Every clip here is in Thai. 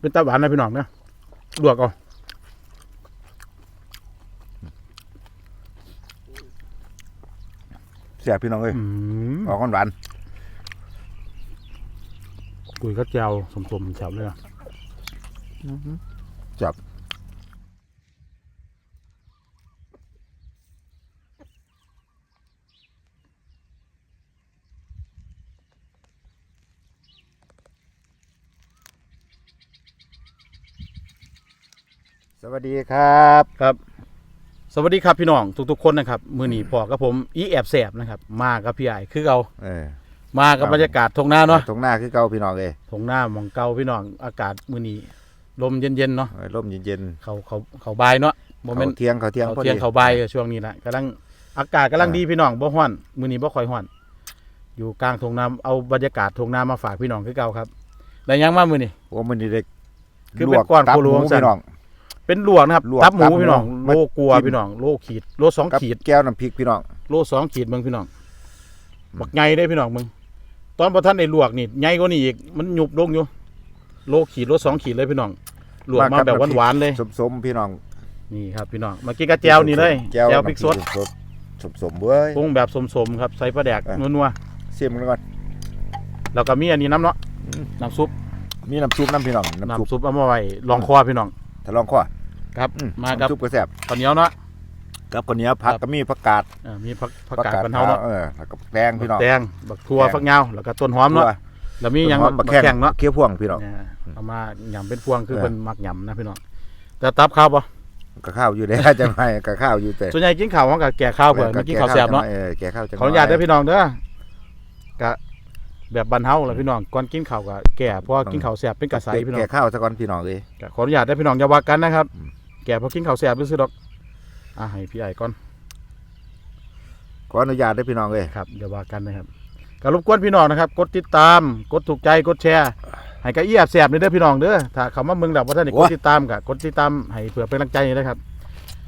เป็นตาหวานนะพี่น้องนะลวกเอาเสียบพี่น้องเอ้ยอืมออกหวานกุยก็แจวสมๆแฉบเลยอะๆจับ วัสดีครับครับ สวัสดีครับพี่น้องทุกๆคนนะครับ มือหนีพอกับผมอีแอบแสบนะครับ มากับพี่ใหญ่คือเอาเออมากับบรรยากาศทงหน้าเนาะตรงหน้าคือเก่าพี่น้องเอ้ยทงหน้าหมองเก่าพี่น้องอากาศมือนี้ลมเย็นๆเนาะเออร่มเย็นเขาเขาเขาบายเนาะๆโมเมนเขาเที่ยงเขาเที่ยงเขาพอเที่ยดี งเขาบายช่วงนี้แหละกำลังอากาศกำลังอ่า ดีพี่น้องบ่ฮ้อนมือนี้บ่ค่อยฮ้อน อยู่กลางทงน้ำเอาบรรยากาศทงน้ำมาฝากพี่น้องคือเก่าครับได้ยังมามือนี้ว่ามันนี่เด็กคือเป็นก้อนตับโคโลหมูของสันพี่น้อง เป็นลวกนะครับลวกตับหมูตับหมูพี่น้องมาโลกลัวจิ้มพี่น้องโลขีดโลสองกับขีดแก้วน้ำพริกพี่น้อง โลสองขีดเบิ่งพี่น้องบักใหญ่ได้พี่น้องมึงตอนพอท่านได้ลวกนี่ใหญ่กว่านี้อีกมันหยุบลงอยู่โลขีดโลสองขีดเลยพี่น้องลวกมาแบบหวานๆเลย สมๆพี่น้องนี่ครับพี่น้องเมื่อกี้ก็แจวนี่เลยแก้วแจวน้ำพริกสดสมๆเว้ย ปรุงแบบสมๆครับใส่ปลาแดกอะ นัวเสียมกันก่อนๆแล้วก็มีอันนี้น้ำเนาะอืมน้ำซุปมีน้ำซุปน้ำพี่น้องน้ำซุปน้ำซุปเอามาไว้ลองคอพี่น้องทะลองข้อ ครับอืมากับน้ำซุปก็แซ่บข้าวเหนียวเนาะกับข้าวเหนียวผักครับก็มีผักกาดเออมีผักผักกาดบรรเทาเนาะเออแล้วก็แตงพี่น้องแตงบักทั่วแตงฟักยาวแล้วก็ต้นหอมเนาะแล้วมีหยังต้นหอมบับักกแข้แข้งงเนาะเคี้ยวพ่วงพี่น้องเนี่ยเอามาหยำเป็นพวงคือเออเป็นมักหยำนะพี่น้องแต่ตับข้าวปะกับข้าวอยู่ได้จะไม่กับข้าวอยู่แต่ส่วนใหญ่กินข้าวเขากับแก่ข้าวเผื่อไม่กินข้าวแซ่บเนาะเออแก่ข้าวจังขออนุญาตเด้อพี่น้องเด้อกะแบบบันเทาแหละพี่น้องก่อนกินข้าวก็แก่เพราะว่ากินข้าวแซ่บเป็นกระใสพี่น้องแก่ข้าวซะก่อนพี่น้องเลยก็ขออนุญาตได้อพี่น้องอย่าว่ากันนะครับอืม แก่เพราะกินข้าวแซ่บซื่อๆดอกอะให้พี่ไอ้ก่อนขออนุญาตได้อพี่น้องเลยครับอย่าว่ากันนะครับก็รบกวนพี่น้องนะครับ กดติดตาม กดถูกใจ กดแชร์ ให้กับอีแอบแซ่บนี่เด้อพี่น้องเด้อ ถ้าเขามาเมืองดับว่าท่านนี่กดติดตามกับกดติดตามให้เผื่อเป็นกำลังใจนะครับ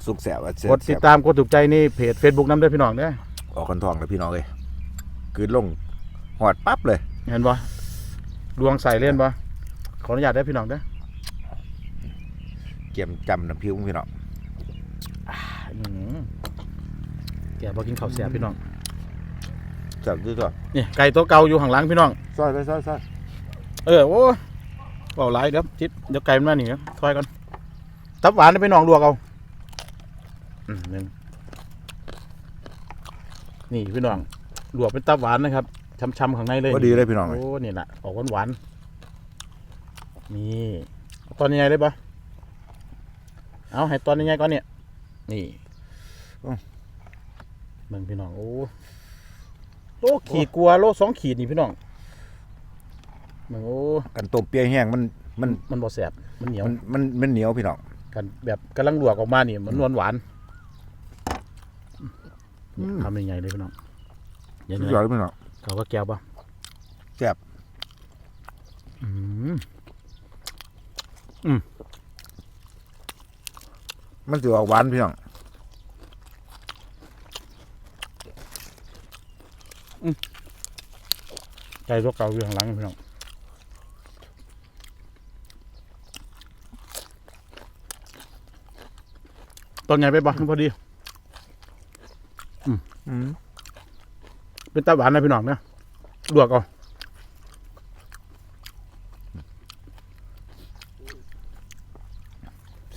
สุกแสบอะแซ่บกดติดตาม กดถูกใจนี่เพจ Facebook น้ำเด้อพี่น้องเด้อออกกันทองเลยพี่น้องเลยคืนลงหอดปั๊บเลย เห็นบ่ดวงใส่เล่นบ่ขออนุญาตได้อพี่น้องเด้อ เกี่ยมจำน้ำพิ้วพี่น้องอืมแกบ่กินข้าวแซ่บพี่น้องจับด้วยตัวนี่ไก่ตัวเก่าอยู่ข้างหลังพี่น้องซอยซอยซอยซอยเออโอ้เบาหลายเดี๋ยวจิตเดี๋ยวไก่มันมาหนิครับถอยก่อนตับหวานให้พี่น้องลวกเอาอืมหนึ่งนี่พี่น้องลวกเป็นตับหวานนะครับช้ำๆข้างในเลยก็ดีเลยพี่น้องเลยโอ้นี่แหละออกหวานๆนี่เอาตอนยังไงได้ปะ เอาให้ตอนยังไงก่อนเนี่ย นี่เบิ่งพี่น้อง โอ้ โลขีดกลัว โลสองขีดนี่พี่น้องเบิ่งโอ้ กันต้มเปียแห้งมัน มัน มันบ่แสบ มันเหนียว มัน มันมันเหนียวพี่น้อง กันแบบกำลังลวกออกมานี่มันนวลหวานนี่ทำยังไงเลยพี่น้องยังสุไงดยอดเลยพี่น้องเขาก็แก้วปะแซ่บอืมมั นถือออกหวานพี่น้องไก่ตัวเก่าอยู่ข้างหลังพี่น้องตอนไงไปบ้างพอดี อืม เป็นตาหวานนะพี่น้องนะลวกเอา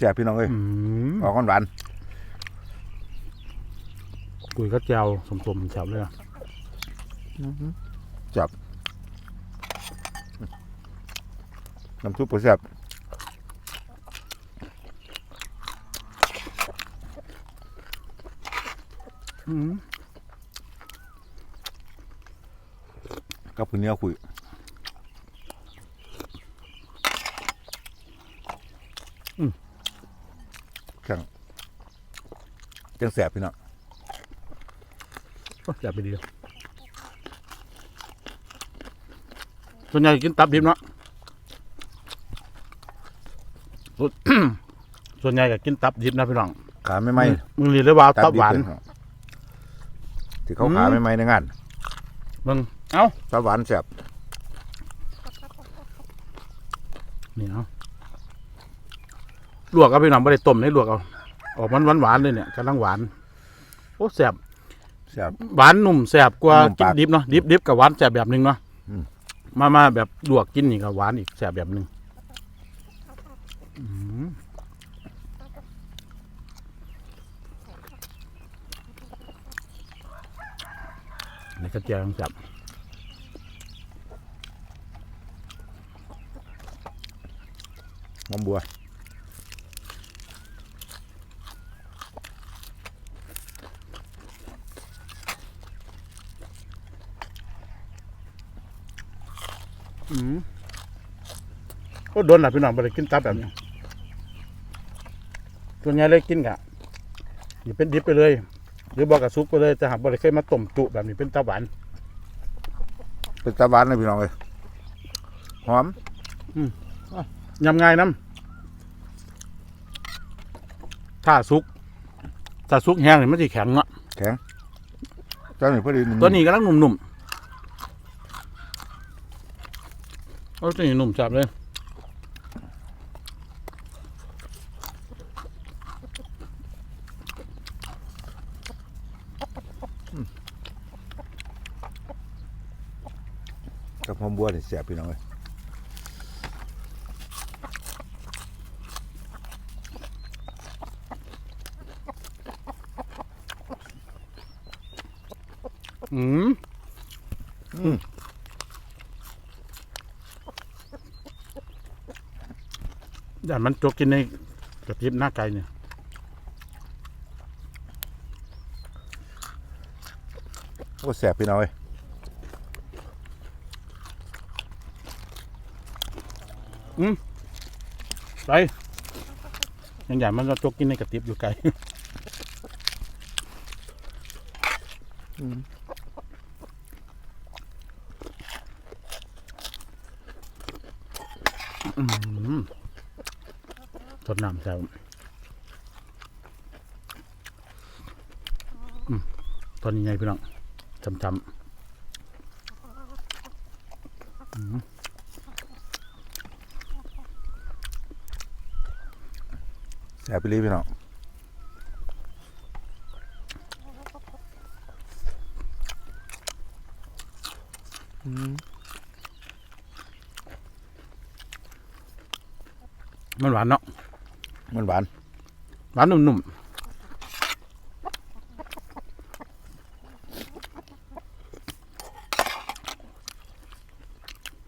แซ่บพี่น้องเลยอืมออกหวานกุยก็แจวสมๆแฉบเลยอะจับน้ำซุปก็แซ่บอืมกับคุณเนี้ยคุย จังจังแสบพี่น้องโอ้แฉบไปดีส่วนใหญ่กินตับดิบเนาะส่วนส่วนใหญ่ก็กินตับดิบนะพี่น้องขาไม่ไหมมึงเรียนเลยว่าเอาตับหวานดิเลยที่เขาขาไม่ไหมในงานมึงเอ้าตับหวานแสบนี่เอา ลวกเอาพี่น้องไม่ได้ต้มให้ลวกเอาออกมันหวานๆเลยเนี่ยกำลังหวานโอ้แซ่บแซ่บ หวานนุ่มแซ่บกว่านุ่มกินปากดิบเนาะดิบดิบกับหวานแซ่บแบบหนึงเนาะอืม มามาแบบลวกกินนี่ก็หวานอีกแซ่บแบบหนึงอืมนี่ก็เจียวแซ่บหอมบัว อืมก็โดนหลับพี่น้องไปเลยกินตับแบบนี้ส่วนใหญ่เลยกินกะอย่าเป็นดิบไปเลย หรือบอกกับซุปไปเลยแต่หากบริเคยมาต้มจุแบบนี้เป็นตับหวานเป็นตาหวานเลยพี่น้องเลยหอมยำง่ายน้ำถ้าซุกถ้าซุกแห้งนี่มันจะแข็งอะแข็งเจ้าหนึ่งพอดีหนึ่งตัวนี้กำลังหนุ่มๆ เอาตัวนี้หนุ่มจับเลยกับหอมบัวนี่แซ่บพี่น้องเลย อืม อืม อย่ามันจกกินในกระติบหน้าไก่เนี่ยก็แซ่บพี่น้องเลยไปยังใหญ่มันจะจกกินในกระติบอยู่ไกลอืม ทดน้ำแซวอืมตอนนี้ไงพี่น้องจำจำแซ่บไปเลยพี่น้อง มันหวานเนาะ มันหวาน หวานนุ่มๆ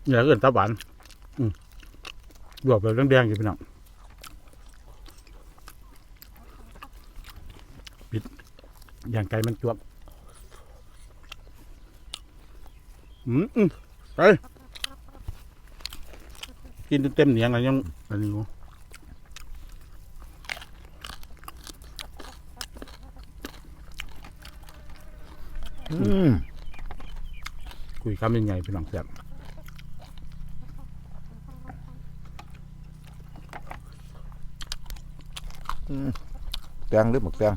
อย่าเกินตาหวานอืมบวกแบบแดงๆอยู่พี่น้องปิดอย่างไก่มันจวบอืมอืมไปกินเต็มเหนียงอะไรยังอันนี้อยู่ อืม คุยคำยังไงพี่น้องแซ่บแตงหรือหมึกแตง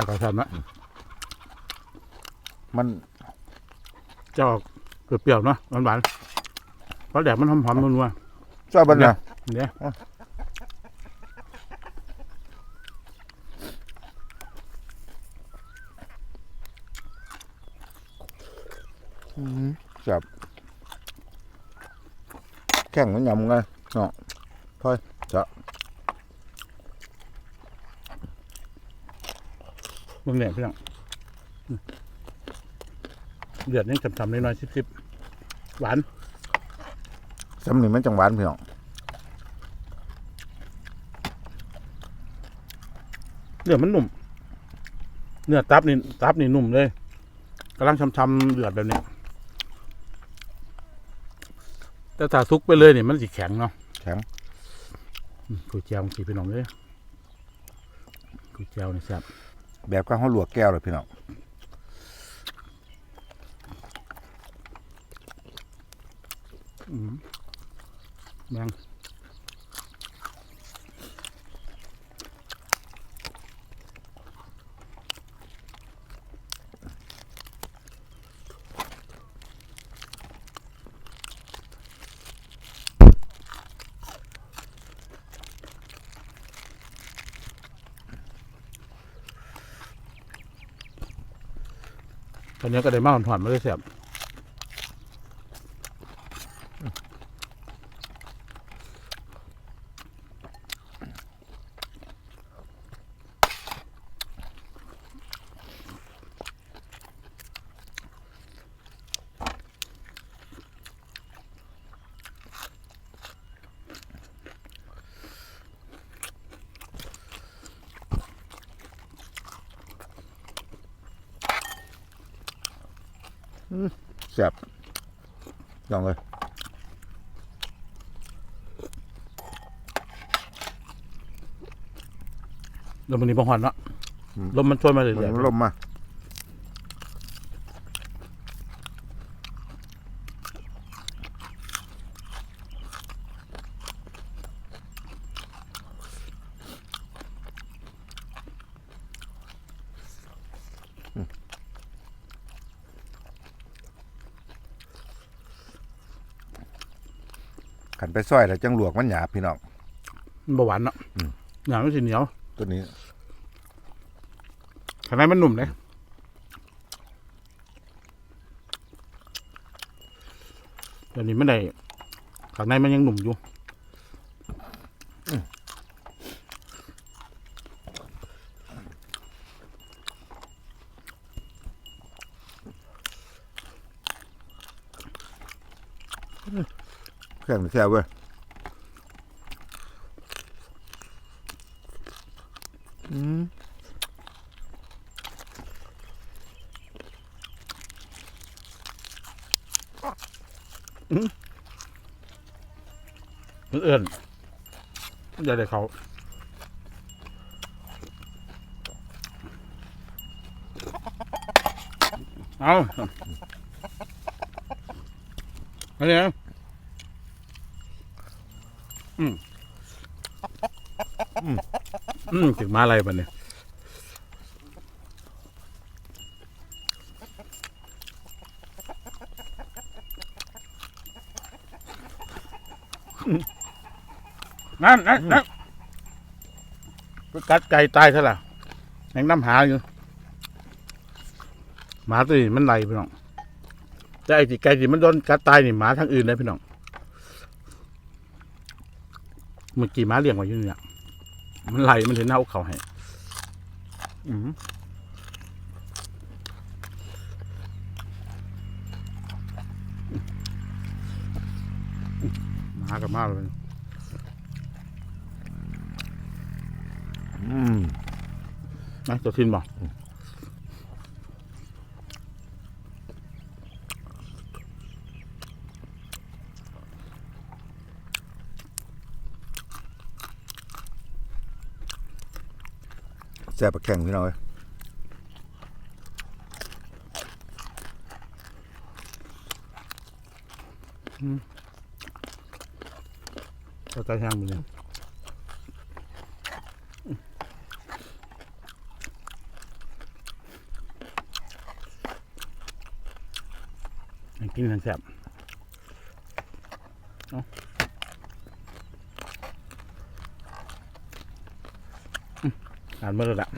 จากกระชันนะมันจะออกเปรี้ยวๆเนาะหวานๆเพราะแดดมันหอมๆนัวชอบมันนะๆเนี่ยแซ่บแข็งมันยำไงเนาะพ อยจะมึงเนี่ยพี่น้องอืมเดือดนี่จำๆน้อยๆซิบๆหวานสำนีมันจังหวานพี่น้องเนื้อมันนุ่ม เนื้อตับนี่ตับนี่นุ่มเลยกำลังช้ำๆเดือดแบบเนี้ยแต่ถ้าซุกไปเลยเนี่ยมันสิแข็งเนาะแข็งอืมก๋วยเตี๋ยวสีพี่น้องเลยก๋วยเตี๋ยวนี่แซ่บ แบบก็ห้องหลวกแก้วเลยพี่น้องแมง ตอนนี้ก็ได้มาห่อนๆมาเลยเสียบ แซ่บลองเลยลมมันนี้บ่ฮ้อนเนาะลมมันช่วยมาเลยมันแหละลมมา ขันไปซอยแล้วจังหลวกมันหยาบพี่น้อง มันบ่หวานเนาะอืม หนามันสิเหนียวตัวนี้ ข้างในมันหนุ่มเลยเดี๋ยวนี้ไม่ได้ข้างในมันยังหนุ่มอยู่ ข็งแซ่บเว้ยอืมมันเอื่อนมันจะได้เขาเอาอันนี้นะอืมอืมอื มถึงมาอะไรบ้าเนี่ยนั่นนั่นนั่นไปกัดไก่ตายซะละยังน้ำหาอยู่หมาตัวนี้มันไหลพี่น้องแต่ไอ้ที่ไก่ที่มันโดนกัดตายนี่หมาทางอื่นเลยพี่น้องเมื่อกี้หมาเลี้ยงไว้อยู่เนี่ย มันไหลมันเห็นหน้าอกเขาให้อืมหมากับหมาเลยอืมนะตัวทินบ แซ่บปลาแข็งพี่น้องเอ้ยตัวใจแห้งมือเนี่ยกินแซ่บเอาอื มอ่านมาแล้วละ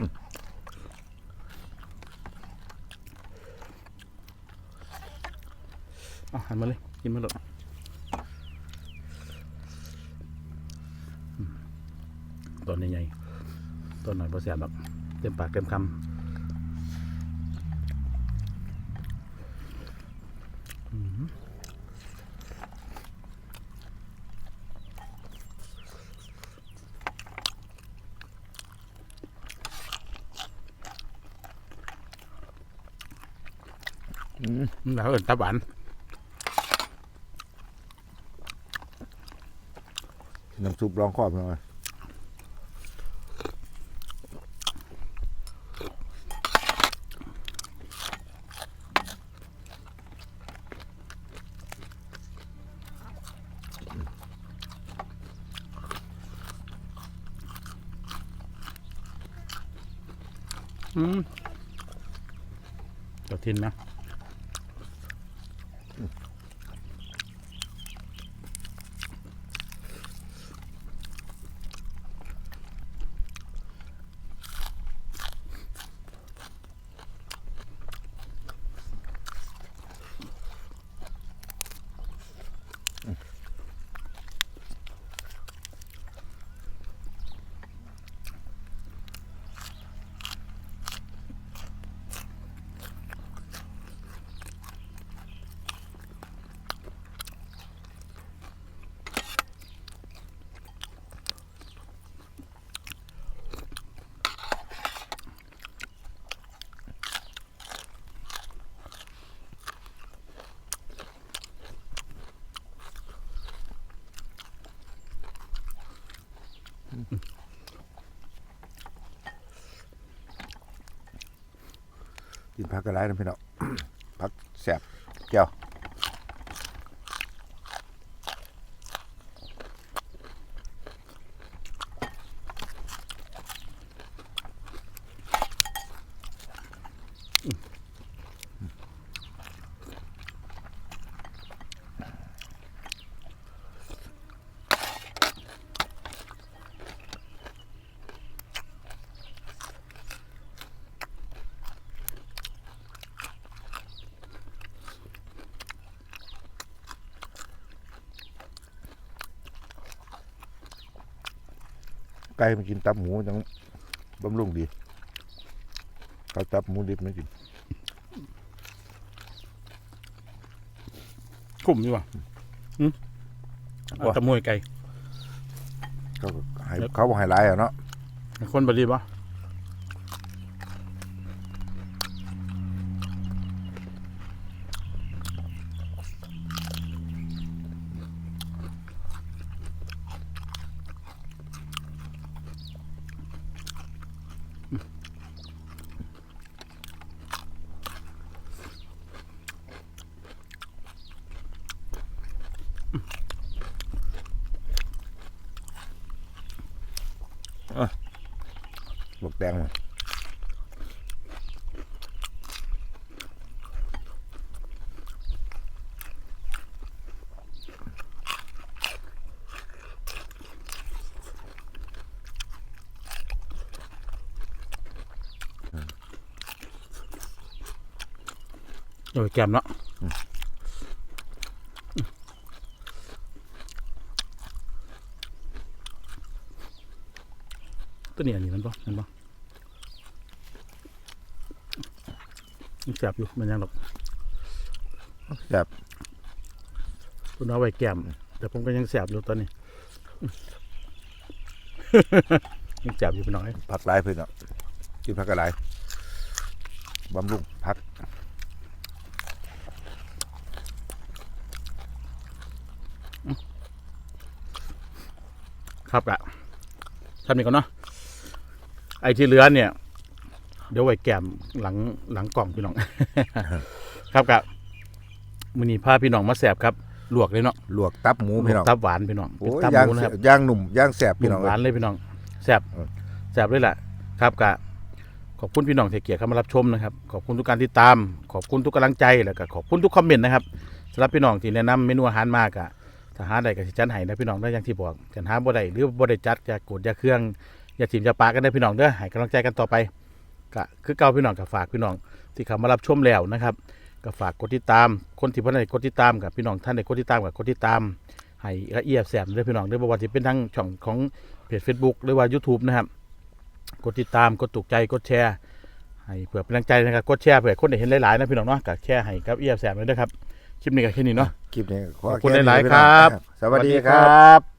เอาหันมาเลยกินมาเลยต้นใหญ่ๆต้นหน่อยพอแสบแบบเต็มปากเต็มคำ แล้วเอินตะบันน้ำซุปรองคขอบหน่อย กินผักกระไรนะพี่น้องผักแสบเจ้า ก่มันกินตับหมูจังบำรุงดีเขาตับหมูดิบไม่กินคุ้มดีว่ะอืมเอาแตะมวยไก่เขาก็ให้เขาบอกให้ร้ายอะเนาะให้คนบดีปะ เดี๋ยวแกมเนาะตัวนี้อันนี้มันปะมันปะมันแสบอยู่มันยังหรอกแซ่บคุณเอาไว้แกมแต่ผมก็ยังแสบอยู่ตอนนี้ยังแสบอยู่ไปหน่อย ผักหลายพี่น้องกินผักกระไรบำรุงผัก ครับละทำนี่ก่อนเนาะไอ้ที่เหลือเนี่ย เดี๋ยวไว้แกมหลังหลังกล่องพี่น้อง ครับกะมือนี้พาพี่น้องมาแสบครับลวกเลยเนาะลวกตับหมูพี่น้องตับหวานพี่น้องโอ้ยตับหย่างมูนะครับย่างหนุ่มย่างแสบพี่พี่น้น้อองงหวานเลยพี่น้องแสบเออ แสบเลยแหละครับกะขอบคุณพี่น้องที่เกียรติเข้ามารับชมนะครับ ขอบคุณทุกการติดตาม ขอบคุณทุกกำลังใจแล้วก็ขอบคุณทุกคอมเมนต์นะครับสำหรับพี่น้องที่แนะนำเมนูอาหารมากอะ ถ้าหาได้ก็สิจัดให้นะพี่น้องได้อย่างที่บอกกันหาบ่ได้หรือบ่ได้จัดอย่ากดอย่าเครื่องอย่าถิ่มอย่าปากันได้พี่น้องเด้อให้กำลังใจกันต่อไปก็คือเก่าพี่น้องก็ฝากพี่น้องที่เข้ามารับชมแล้วนะครับก็ฝากกดติดตามคนที่เพิ่นได้กดติดตามกับพี่น้องท่านได้กดติดตามกับกดติดตามให้ละเอียดแสบเด้อพี่น้องเด้อบ่ว่าสิเป็นทั้งช่องของเพจ Facebook หรือว่า YouTube นะครับกดติดตามกดถูกใจกดแชร์ให้เผื่อเป็นกำลังใจนะครับกดแชร์เผื่อคนได้เห็นหลายๆนะพี่น้องเนาะก็แชร์ให้กับเอียบแสบเลยนะครับ คลิปนี้ก็แค่นี้เนาะ คลิปนี้ขอบคุณแนี้หลายๆพี่คน้องรับ สวัสดีสวัสดีคครัรับ